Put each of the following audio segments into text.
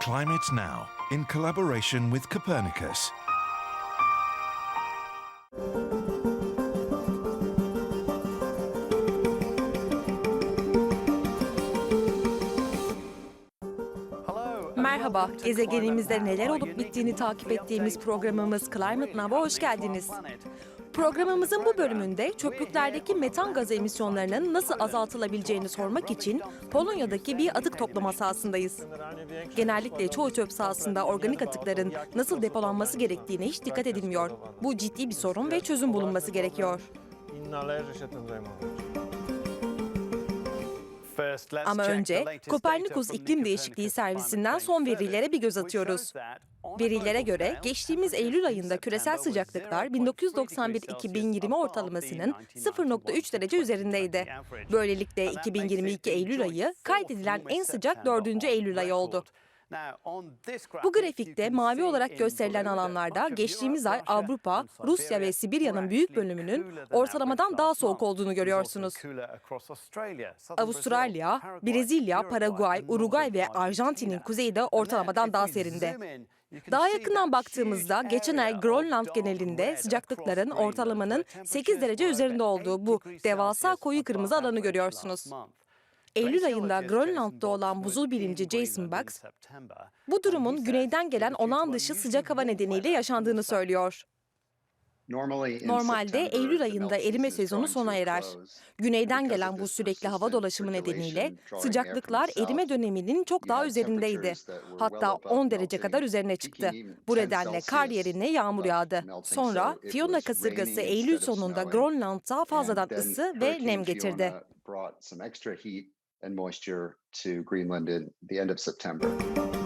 Climate Now, in collaboration with Copernicus. Merhaba, gezegenimizde neler olup bittiğini takip ettiğimiz programımız Climate Now'a hoş geldiniz. Programımızın bu bölümünde çöplüklerdeki metan gazı emisyonlarının nasıl azaltılabileceğini sormak için Polonya'daki bir atık toplama sahasındayız. Genellikle çoğu çöp sahasında organik atıkların nasıl depolanması gerektiğine hiç dikkat edilmiyor. Bu ciddi bir sorun ve çözüm bulunması gerekiyor. Ama önce Kopernikus İklim Değişikliği Servisinden son verilere bir göz atıyoruz. Verilere göre geçtiğimiz Eylül ayında küresel sıcaklıklar 1991-2020 ortalamasının 0.3 derece üzerindeydi. Böylelikle 2022 Eylül ayı kaydedilen en sıcak 4. Eylül ayı oldu. Bu grafikte mavi olarak gösterilen alanlarda geçtiğimiz ay Avrupa, Rusya ve Sibirya'nın büyük bölümünün ortalamadan daha soğuk olduğunu görüyorsunuz. Avustralya, Brezilya, Paraguay, Uruguay ve Arjantin'in kuzeyi de ortalamadan daha serinde. Daha yakından baktığımızda geçen ay Grönland genelinde sıcaklıkların ortalamanın 8 derece üzerinde olduğu bu devasa koyu kırmızı alanı görüyorsunuz. Eylül ayında Grönland'da olan buzul bilimci Jason Bucks, bu durumun güneyden gelen olağan dışı sıcak hava nedeniyle yaşandığını söylüyor. Normalde Eylül ayında erime sezonu sona erer. Güneyden gelen bu sürekli hava dolaşımı nedeniyle sıcaklıklar erime döneminin çok daha üzerindeydi. Hatta 10 derece kadar üzerine çıktı. Bu nedenle kar yerine yağmur yağdı. Sonra Fiona kasırgası Eylül sonunda Grönland'a fazladan ısı ve nem getirdi. And moisture to Greenland in the end of September.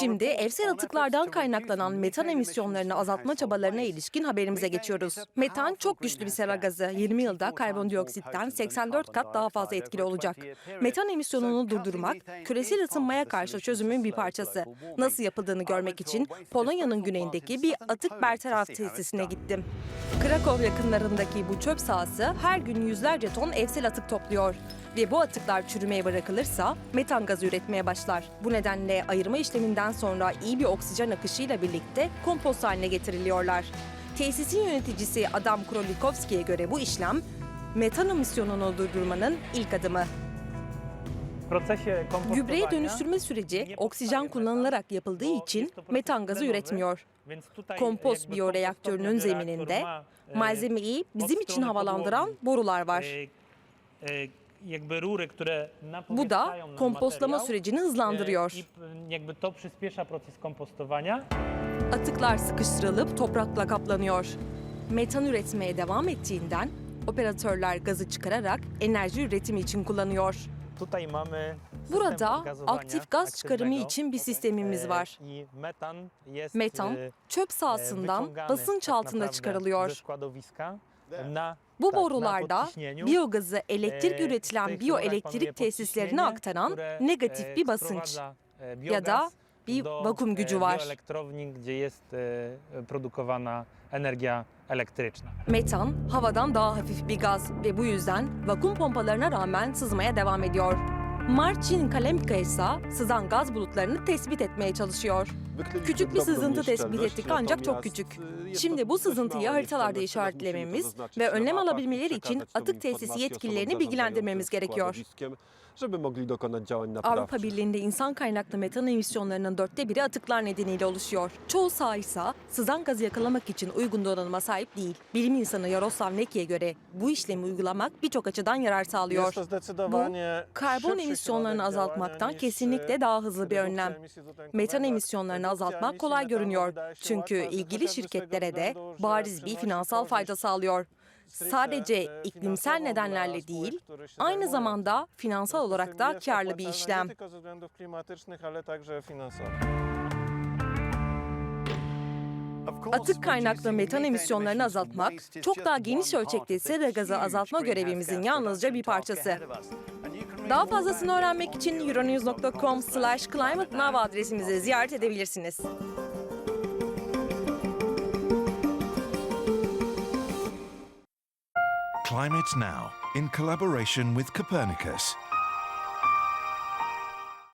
Şimdi evsel atıklardan kaynaklanan metan emisyonlarını azaltma çabalarına ilişkin haberimize geçiyoruz. Metan çok güçlü bir sera gazı. 20 yılda karbondioksitten 84 kat daha fazla etkili olacak. Metan emisyonunu durdurmak, küresel ısınmaya karşı çözümün bir parçası. Nasıl yapıldığını görmek için Polonya'nın güneyindeki bir atık bertaraf tesisine gittim. Krakow yakınlarındaki bu çöp sahası her gün yüzlerce ton evsel atık topluyor. Ve bu atıklar çürümeye bırakılırsa metan gazı üretmeye başlar. Bu nedenle ayırma işleminden sonra iyi bir oksijen akışıyla birlikte kompost haline getiriliyorlar. Tesisin yöneticisi Adam Krolikovski'ye göre bu işlem metan emisyonunu durdurmanın ilk adımı. Gübreye dönüştürme süreci oksijen kullanılarak yapıldığı için metan gazı üretmiyor. Kompost biyoreaktörünün zemininde malzemeyi bizim için havalandıran borular var. Bu da kompostlama sürecini hızlandırıyor. Atıklar sıkıştırılıp toprakla kaplanıyor. Metan üretmeye devam ettiğinden operatörler gazı çıkararak enerji üretimi için kullanıyor. Burada aktif gaz çıkarımı için bir sistemimiz var. Metan çöp sahasından basınç altında çıkarılıyor. Bu borularda biyogazı elektrik üretilen biyoelektrik tesislerine aktaran negatif bir basınç ya da bir vakum gücü var. Metan havadan daha hafif bir gaz ve bu yüzden vakum pompalarına rağmen sızmaya devam ediyor. Marcin Kalemka ise sızan gaz bulutlarını tespit etmeye çalışıyor. Küçük bir sızıntı tespit ettik ancak çok küçük. Şimdi bu sızıntıyı haritalarda işaretlememiz ve önlem alabilmeleri için atık tesisi yetkililerini bilgilendirmemiz gerekiyor. Avrupa Birliği'nde insan kaynaklı metan emisyonlarının dörtte biri atıklar nedeniyle oluşuyor. Çoğu saha ise sızan gazı yakalamak için uygun donanıma sahip değil. Bilim insanı Yaroslav Neki'ye göre bu işlemi uygulamak birçok açıdan yarar sağlıyor. Bu, karbon emisyonlarını azaltmaktan kesinlikle daha hızlı bir önlem. Metan emisyonlarını azaltmak kolay görünüyor. Çünkü ilgili şirketlere de bariz bir finansal fayda sağlıyor. Sadece iklimsel nedenlerle değil, aynı zamanda finansal olarak da karlı bir işlem. Atık kaynaklı metan emisyonlarını azaltmak, çok daha geniş ölçekte sera gazı azaltma görevimizin yalnızca bir parçası. Daha fazlasını öğrenmek için euronews.com slash climateNow adresimizi ziyaret edebilirsiniz. Climate Now, in collaboration with Copernicus.